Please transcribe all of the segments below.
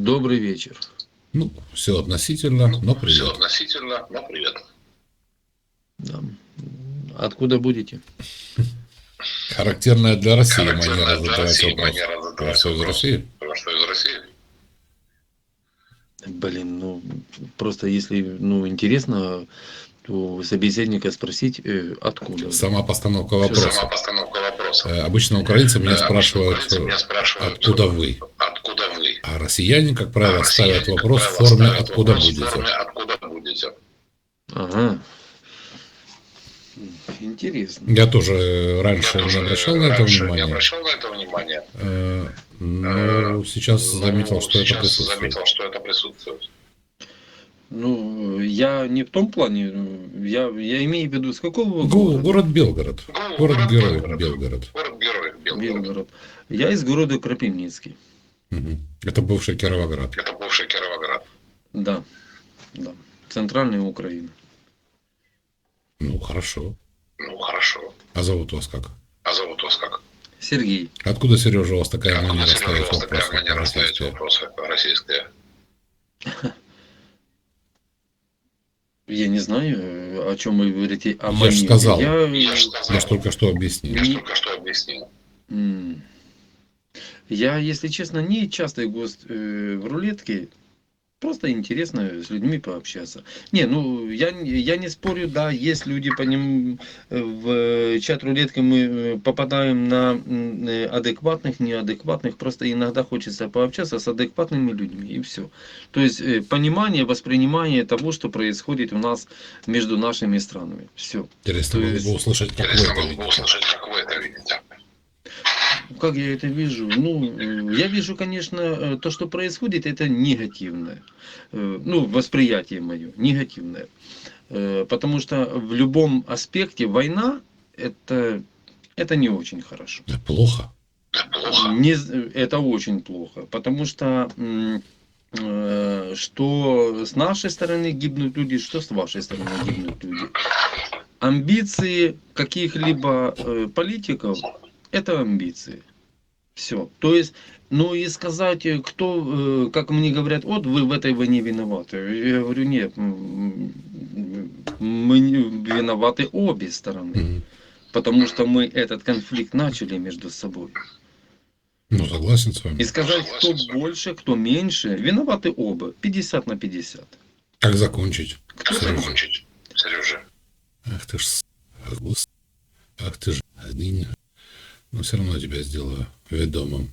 Добрый вечер. Ну, все относительно, но Все привет. относительно, но привет. Да. Откуда будете? Характерная для России Характерная манера для задавать России вопрос. манера задавать что, из. России? Что, из России? Блин, ну просто если ну интересно, то у собеседника спросить э, откуда. Сама постановка Сама вопроса. постановка вопроса. Э, Обычно украинцы меня Э, спрашивают, обычно украинцы меня спрашивают, откуда вы. А россияне, как правило, А ставят россияне, как вопрос в правило, форме ставят «откуда вопрос в будете?». форме «Откуда будете?» Ага. Интересно. Я тоже э, раньше Я не обращал на это раньше не внимания. обращал на это внимания. Э, Но сейчас заметил, что это присутствует. заметил, что это присутствует. Ну, я не в том плане, ну, я, я имею в виду, с какого вы Го- города? Город Белгород. Го- Город-герой Белгород. Белгород. Город-герой Белгород. Белгород. Я из города Крапивницкий. Это бывший Кировоград. Это бывший Кировоград. Да, да. Центральная Украина. Ну, хорошо. Ну, хорошо. А зовут вас как? А зовут вас как? Сергей. Откуда, Сережа, у вас такая Откуда, манера Сережа, ставить у вас такая вопросы? манера ставить вопросы российская? Я не знаю, о чем вы говорите. О Я ж манере. сказал. Я, Я ж Я сказал. ж только что объяснил. Я ж Не- только что объяснил. Я, если честно, не частый гость э, в рулетке. Просто интересно с людьми пообщаться. Не, ну я, не- я не спорю, да, есть люди по ним э, в чат рулетки мы э, попадаем на э, адекватных, неадекватных. Просто иногда хочется пообщаться с адекватными людьми и все. То есть понимание, воспринимание того, что происходит у нас между нашими странами. Все. Интересно То было есть- бы услышать, как вы это видите. услышать, как вы это видите. Как я это вижу? Ну, э, я вижу, конечно, э, то, что происходит, это негативное. Э, Ну, восприятие мое, негативное. Потому что в любом аспекте война это, это не очень хорошо. Это плохо. Не, это очень плохо. Потому что что с нашей стороны гибнут люди, что с вашей стороны гибнут люди. Амбиции каких-либо политиков это амбиции. Все. То есть, ну и сказать, э, кто, э, как мне говорят, вот вы в этой войне виноваты. Я говорю, нет, мы виноваты обе стороны. Потому что мы этот конфликт начали между собой. Ну, согласен с И вами. сказать, кто больше, кто меньше, виноваты оба. 50 на 50. Как закончить? Как Сережа. закончить, Сережа? Ах ты ж ах, гос- Ах ты ж один. Но все равно тебя сделаю ведомым.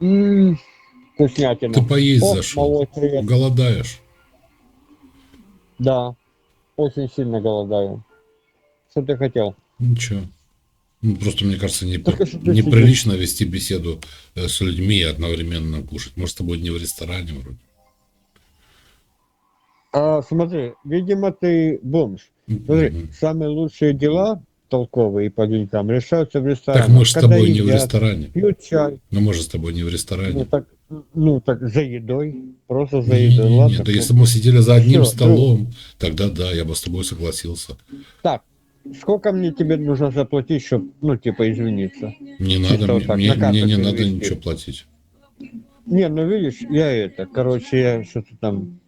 М, Вкуснятина. Ты поесть О, зашел. малой, привет. Голодаешь. Да, очень сильно голодаю. Что ты хотел? Ничего. Ну, просто, мне кажется, не- неприлично вести беседу э, с людьми и одновременно кушать. Может, с тобой не в ресторане вроде. А, смотри, видимо, ты бомж. Смотри, самые лучшие дела толковые по деньгам решаются в Так ресторанах. мы же с тобой не в ресторане. Пьют чай. Но мы же с тобой не в Ну ресторане. так, ну так за едой. Просто за Не, едой. не, не, Ладно. да ну, если бы мы сидели за одним Всё, столом, тогда да, я бы с тобой согласился. Так, сколько мне тебе нужно заплатить, чтобы, ну, типа, извиниться? Не надо, вот мне, так, мне- мне не надо ничего платить. Не, ну видишь, я это, короче, я что-то там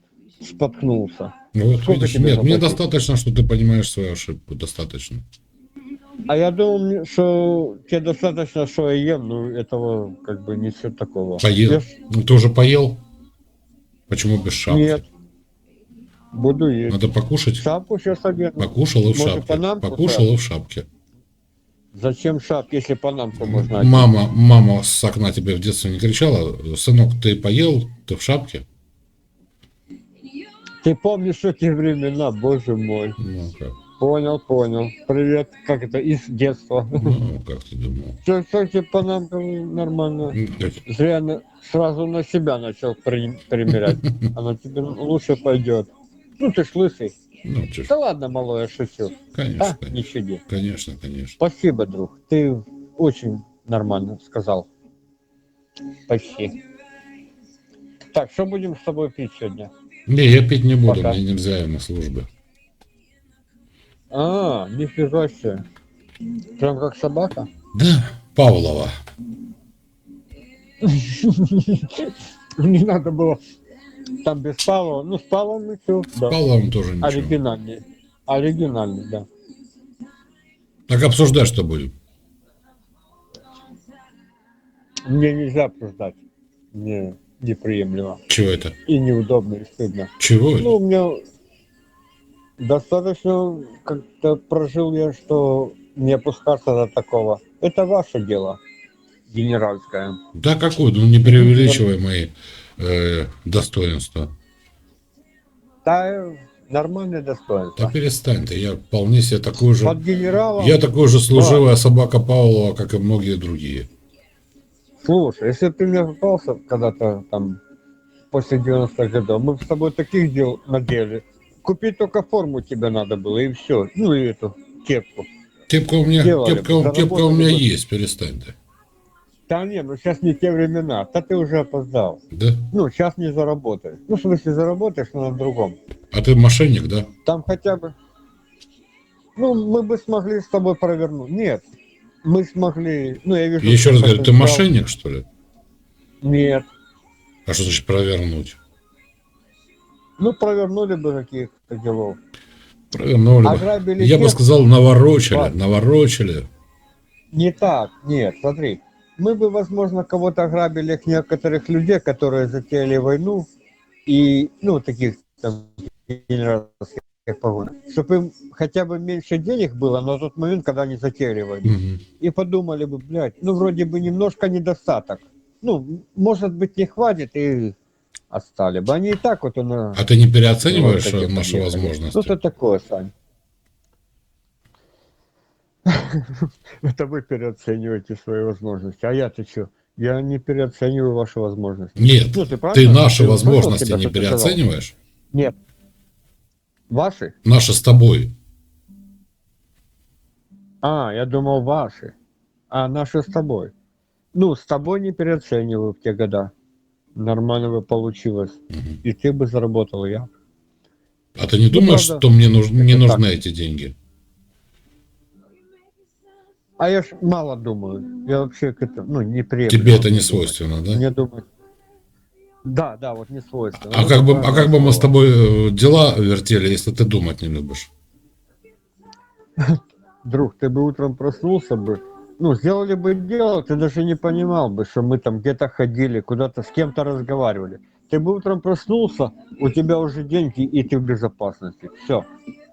споткнулся. Ну вот Сколько видишь, тебе нет, мне заплатить? достаточно, что ты понимаешь свою ошибку, достаточно. А я думал, что тебе достаточно, что я ем, ну этого как бы ничего такого. Поел. Я Ну ты уже поел? Почему без шапки? Нет. Буду есть. Надо покушать. Шапку сейчас одену. Покушал и в Может, шапке. панамку Покушал и в шапке. Зачем шапки, если панамку можно одеть? Мама, мама с окна тебе в детстве не кричала, сынок, ты поел, ты в шапке? Ты помнишь эти времена, боже мой. Ну как? Понял, понял. Привет, как это, из детства. Ну, как ты думал? Все, кстати, панамка нормально. Ну? Зря на- сразу на себя начал при- примерять. Она тебе лучше пойдет. Ну ты ж лысый. Ну, ж, Да ладно, малой, я шучу. конечно, А, не щади. конечно, конечно. Спасибо, друг. Ты очень нормально сказал. Почти. Так, что будем с тобой пить сегодня? Не, я пить не буду, Пока. мне нельзя, на службе. А, нифига себе. Прям как собака? Да, Павлова. Не надо было там без Павла. Ну, с Павлом все. С Павловым тоже ничего. Оригинальный. Оригинальный, да. Так обсуждать что будем? Мне нельзя обсуждать. Мне неприемлемо. Чего это? И неудобно, и стыдно. Чего это? Ну, у меня достаточно как-то прожил я, что не опускаться до такого. Это ваше дело, генеральское. Да какой? Ну не преувеличивай мои э, достоинства. Да, нормальное Да достоинство. перестань ты, я вполне себе такой же... Под генералом... Я такой же служивая собака Павлова, как и многие другие. Слушай, если ты мне попался когда-то там после 90-х годов, мы с тобой таких дел надели. Купить только форму тебе надо было, и все. Ну и эту кепку. Кепка у меня, Делали, кепка, кепка у меня есть, перестань ты. Да не, ну сейчас не те времена. Да ты уже опоздал. Да? Ну, сейчас не заработаешь. Ну, в смысле, заработаешь, но на другом. А ты мошенник, да? Там хотя бы... Ну, мы бы смогли с тобой провернуть. Нет, мы смогли... Ну, я вижу... Еще раз говорю, ты мошенник, что ли? Нет. А что значит провернуть? Ну, провернули бы каких-то делов. Провернули бы. Ограбили Я бы тех- сказал, наворочили, Ладно. наворочили. Не так, нет, смотри. Мы бы, возможно, кого-то ограбили некоторых людей, которые затеяли войну, и, ну, таких там генеральских погонах, чтобы им хотя бы меньше денег было на тот момент, когда они затеяли войну. Мгм. И подумали бы, блядь, ну, вроде бы немножко недостаток. Ну, может быть, не хватит, и отстали бы. Они и так вот... На... А ты не переоцениваешь вот наши возможности? Ну, что такое, Сань? Это вы переоцениваете свои возможности. А я-то что? Я не переоцениваю ваши возможности. Нет, Ну, ты ты наши Ты возможности не переоцениваешь? Нет. Ваши? Наши с тобой. А, я думал, ваши. А наши с тобой. Ну, с тобой не переоцениваю в те года. Нормально бы получилось. Мгм. И ты бы заработал, я. А ты не Ну, думаешь, правда. что мне нуж- не Это нужны эти деньги? А я ж мало думаю. Я вообще к этому, ну, не приемлю. Тебе это не свойственно, да? Мне думать. Да, да, вот не свойственно. А Ну, как бы, а как бы мы с тобой э, дела вертели, если ты думать не любишь? Друг, ты бы утром проснулся бы, ну, сделали бы дело, ты даже не понимал бы, что мы там где-то ходили, куда-то с кем-то разговаривали. Ты бы утром проснулся, у тебя уже деньги, и ты в безопасности. Все.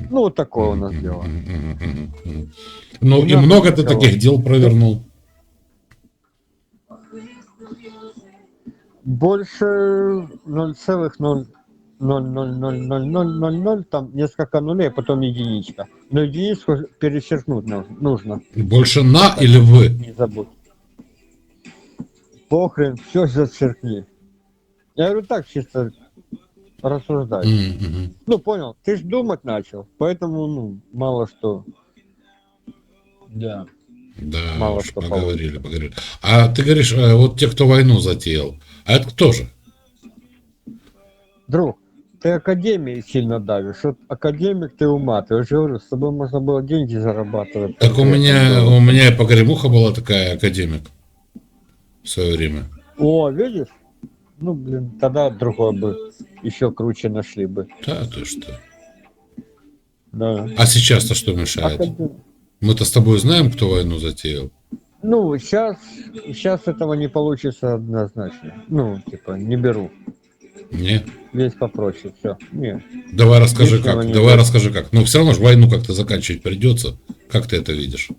Ну, вот такое у нас дело. Ну и много ты таких дел провернул. Больше 0,0000000, там несколько нулей, а потом единичка. Но единичку перечеркнуть нуж- нужно. Больше на или вы? Не забудь. Похрен, все зачеркни. Я говорю так, чисто рассуждать. Мгм, мгм. Ну, понял, ты ж думать начал, поэтому, ну, мало что. Да. Да, Мало уж что поговорили, поговорили. А ты говоришь, э, вот те, кто войну затеял, а это кто же? Друг, ты академией сильно давишь. Вот академик ты ума. Я же говорю, с тобой можно было деньги зарабатывать. Так у меня, у меня и погремуха была такая, академик, в свое время. О, видишь? Ну, блин, тогда другой бы еще круче нашли бы. Да, ты что? Да. А сейчас-то что мешает? Академ- Мы-то с тобой знаем, кто войну затеял. Ну, сейчас, сейчас этого не получится однозначно. Ну, типа, не беру. Не? Здесь попроще, все. Нет. Давай расскажи Лишнего как. не Давай будет. расскажи как. Ну, все равно же войну как-то заканчивать придется. Как ты это видишь?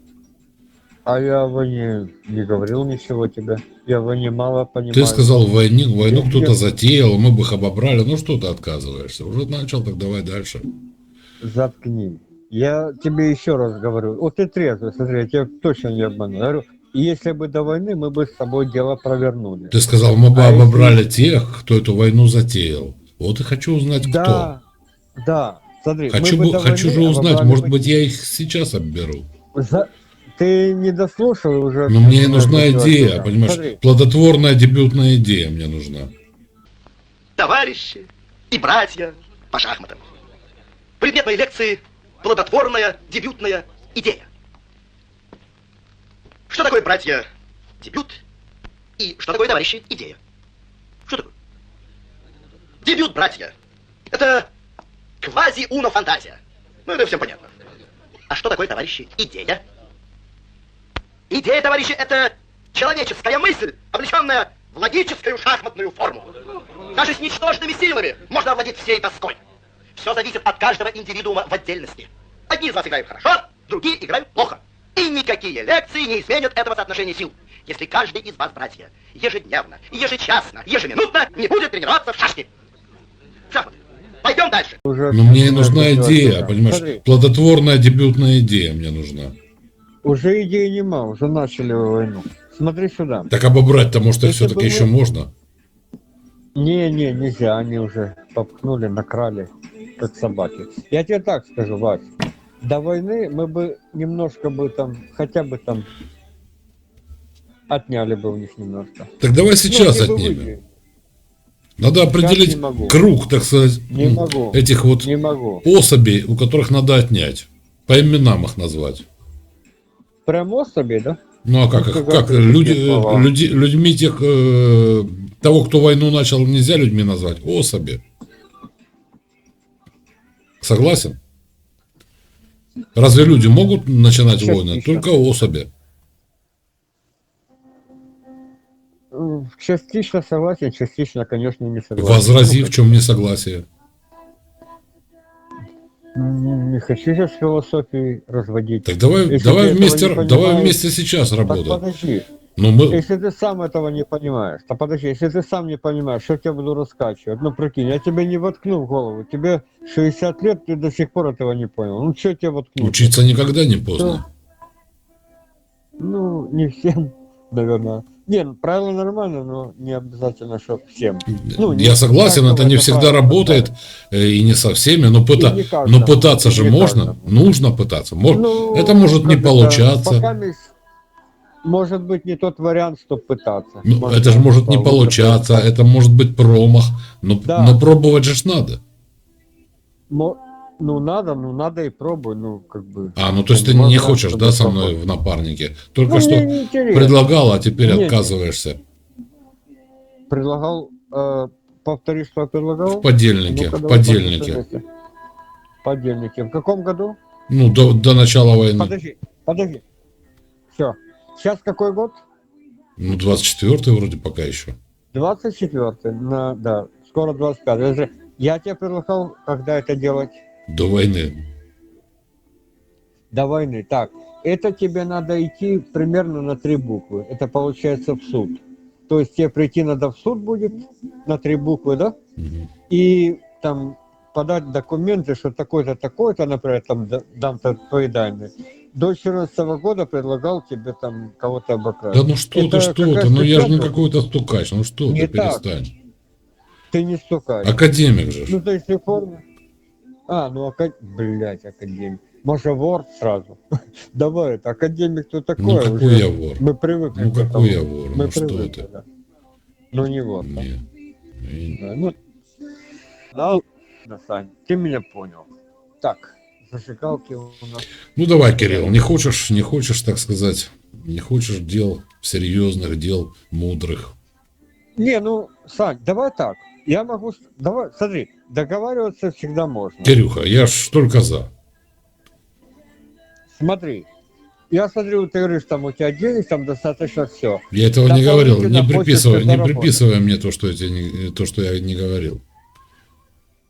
А я о войне не говорил ничего тебе. Я о войне мало понимаю. Ты сказал, войне, войну кто-то затеял, мы бы их обобрали. Ну, что ты отказываешься? Уже начал, так давай дальше. Заткни. Я тебе еще раз говорю. Вот ты трезвый, смотри, я тебя точно не обману. Я говорю, если бы до войны мы бы с тобой дело провернули. Ты сказал, мы бы А если- обобрали тех, кто эту войну затеял. Вот и хочу узнать, Да, да. Смотри, мы кто. Хочу, бы хочу же узнать, может бы- быть, я их сейчас обберу. За- Ты не дослушал уже. Но мне нужна идея, себя. понимаешь? Смотри, Плодотворная дебютная идея мне нужна. товарищи и братья по шахматам. Предмет моей лекции – плодотворная дебютная идея. такое, братья, дебют? И что такое, товарищи, идея? Что такое? Дебют, братья. Это квази-уно-фантазия. Ну, это всем понятно. А что такое, товарищи, идея? Идея, товарищи, это человеческая мысль, облеченная в логическую шахматную форму. Даже с ничтожными силами можно овладеть всей тоской. Все зависит от каждого индивидуума в отдельности. Одни из вас играют хорошо, другие играют плохо. И никакие лекции не изменят этого соотношения сил. Если каждый из вас, братья, ежедневно, ежечасно, ежеминутно не будет тренироваться в шашки. Шахматы. Пойдем дальше. Но мне всё нужна идея, понимаешь? Смотри, Плодотворная дебютная идея мне нужна. уже идеи нема, уже начали войну. Смотри сюда. Так обобрать-то, может, их Если все-таки бы еще можно? Не, не, нельзя, они уже попкнули, накрали, как собаки. Я тебе так скажу, Вась, до войны мы бы немножко бы там, хотя бы там, отняли бы у них немножко. Так давай сейчас Ну, они бы отнимем. выиграли. Надо определить круг, так сказать, Не могу. этих вот Не могу. особей, у которых надо отнять. По именам их назвать. Прям особи, да? Ну а как, Ну, их- как люди, слова. люди, людьми тех, э, того, кто войну начал, нельзя людьми назвать, особи. Согласен? Разве люди могут начинать Частично. войны? Только особи. Частично согласен, частично, конечно, не согласен. Возрази, Ну, в чем несогласие. м, Не хочу сейчас философии разводить. Так давай, Если давай вместе, не давай вместе сейчас Так работать. подожди, Ну мы, если ты сам этого не понимаешь, то подожди, если ты сам не понимаешь, что я тебе буду раскачивать? Ну прикинь, я тебе не воткну в голову, тебе 60 лет, ты до сих пор этого не понял. Ну что тебе воткнуть? учиться никогда не поздно. Ну, не всем, наверное. Не, ну, правило нормально, но не обязательно, что всем. Ну, не Я согласен, это не это всегда правильно, работает э, и не со всеми, но, пыта- но пытаться же можно, нужно пытаться. Мож- Ну, это может не получаться. пока может быть не тот вариант, чтобы пытаться. Ну, это же может не получаться, это может быть промах, но, Да. но пробовать же ж надо. Мо- Ну, надо, ну, надо и пробуй, ну, как бы. А, ну то есть ты не хочешь, да, со мной в напарнике? Только Ну, что мне предлагал, а теперь Не, не. отказываешься. Предлагал, э, повтори, что я предлагал? В подельнике, Ну-ка, в подельнике. вместе. Подельники. В каком году? Ну, до, до начала войны. Подожди, подожди. Все. Сейчас какой год? Ну, 24 вроде пока еще. 24 на, да, скоро 25 Я же- Я тебе предлагал, когда это делать До войны. до войны. Так, это тебе надо идти примерно на три буквы. Это получается в суд. То есть тебе прийти надо в суд будет на три буквы, да? Мгм. И там подать документы, что такой-то, такой-то, например, там да- дам-то твои данные. До 14 года предлагал тебе там кого-то обокрасть. Да ну что Это ты, что ты, ну я же не какой-то стукач, ну что Не ты, так. перестань. Ты не стукай. Академик же. Ну, то есть реформа. А, ну, ака... блядь, академик. Может, вор сразу? Давай, это академик кто такой? Ну какой уже. я вор? Мы привыкли Ну к этому. какой я вор? Мы Ну что привыкли, ты? да. Ну, не вор. да. Не. И- Да, Ну, да, да, Сань, ты меня понял. Так, зажигалки у нас. Ну давай, Кирилл, не хочешь, не хочешь, так сказать, не хочешь дел серьезных, дел мудрых. Не, ну, Сань, давай так. Я могу... Давай, смотри, договариваться всегда можно. Кирюха, я ж только за. Смотри, я смотрю, ты говоришь, там у тебя денег, там достаточно все. Я этого не говорил. Не приписывай, не приписывай мне то, что я, не, то, что я не говорил.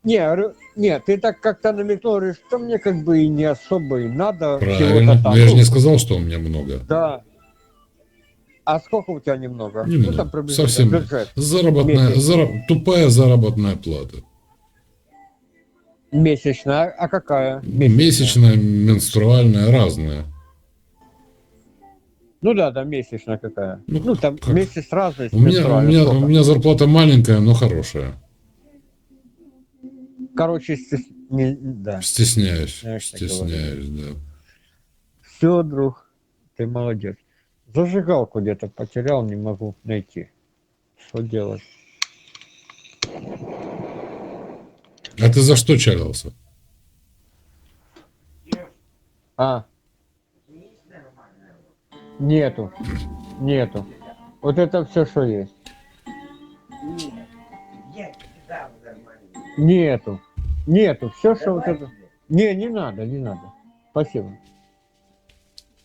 Не, я говорю, не, ты так как-то намекнул, говоришь, что мне как бы и не особо и надо Правильно. Но я же Ну, не сказал, что у меня много. Да. А сколько у тебя немного? Немного. Ну, там приблизительно Совсем. бюджет. Заработная, Месяц. зара- тупая заработная плата. Месячная. А какая? Месячная, менструальная, разная. Ну да, да, месячная какая. Ну, Ну, там как? месяц разный. У меня, у, меня, у меня зарплата маленькая, но хорошая. Короче, стес- не- да. Стесняюсь. Знаешь, Стесняюсь, да. Все, друг, ты молодец. Зажигалку где-то потерял, не могу найти. Что делать? А ты за что чалился? А. Нету. Нету. Вот это все, что есть. Нету. Нету. Все, что вот это. Не, не надо, не надо. Спасибо.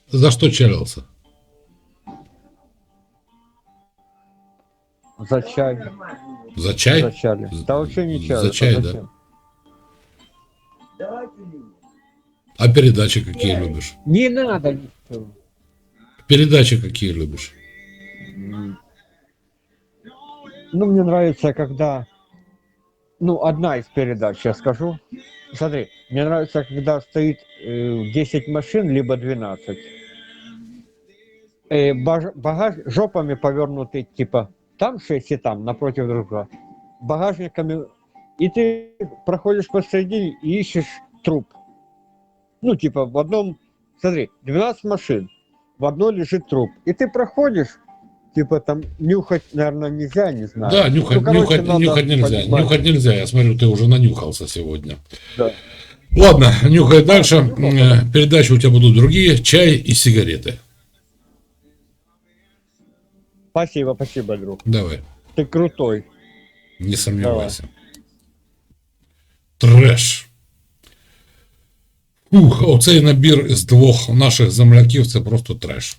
За что чалился? За чай. За чай? За чай. Да вообще не чай. За чай, да? А передачи какие любишь? Не надо ничего. Передачи какие любишь? Ну, мне нравится, когда... Ну, одна из передач, я скажу. Смотри, мне нравится, когда стоит э, 10 машин, либо 12. Э, багаж жопами повернуты, типа, там 6 и там, напротив друг друга. Багажниками. И ты проходишь посередине и ищешь труп. Ну, типа, в одном... Смотри, 12 машин, в одной лежит труп. И ты проходишь, типа, там, нюхать, наверное, нельзя, не знаю. Да, нюхать, Ну, короче, нюхать, надо нюхать нельзя. понимать. Нюхать нельзя. Я смотрю, ты уже нанюхался сегодня. Да. Ладно, нюхай дальше. Э, Передачи у тебя будут другие. Чай и сигареты. Спасибо, спасибо, друг. Давай, Ты крутой. не сомневайся. Треш. Ух, оцей набір з двох наших земляків це просто треш.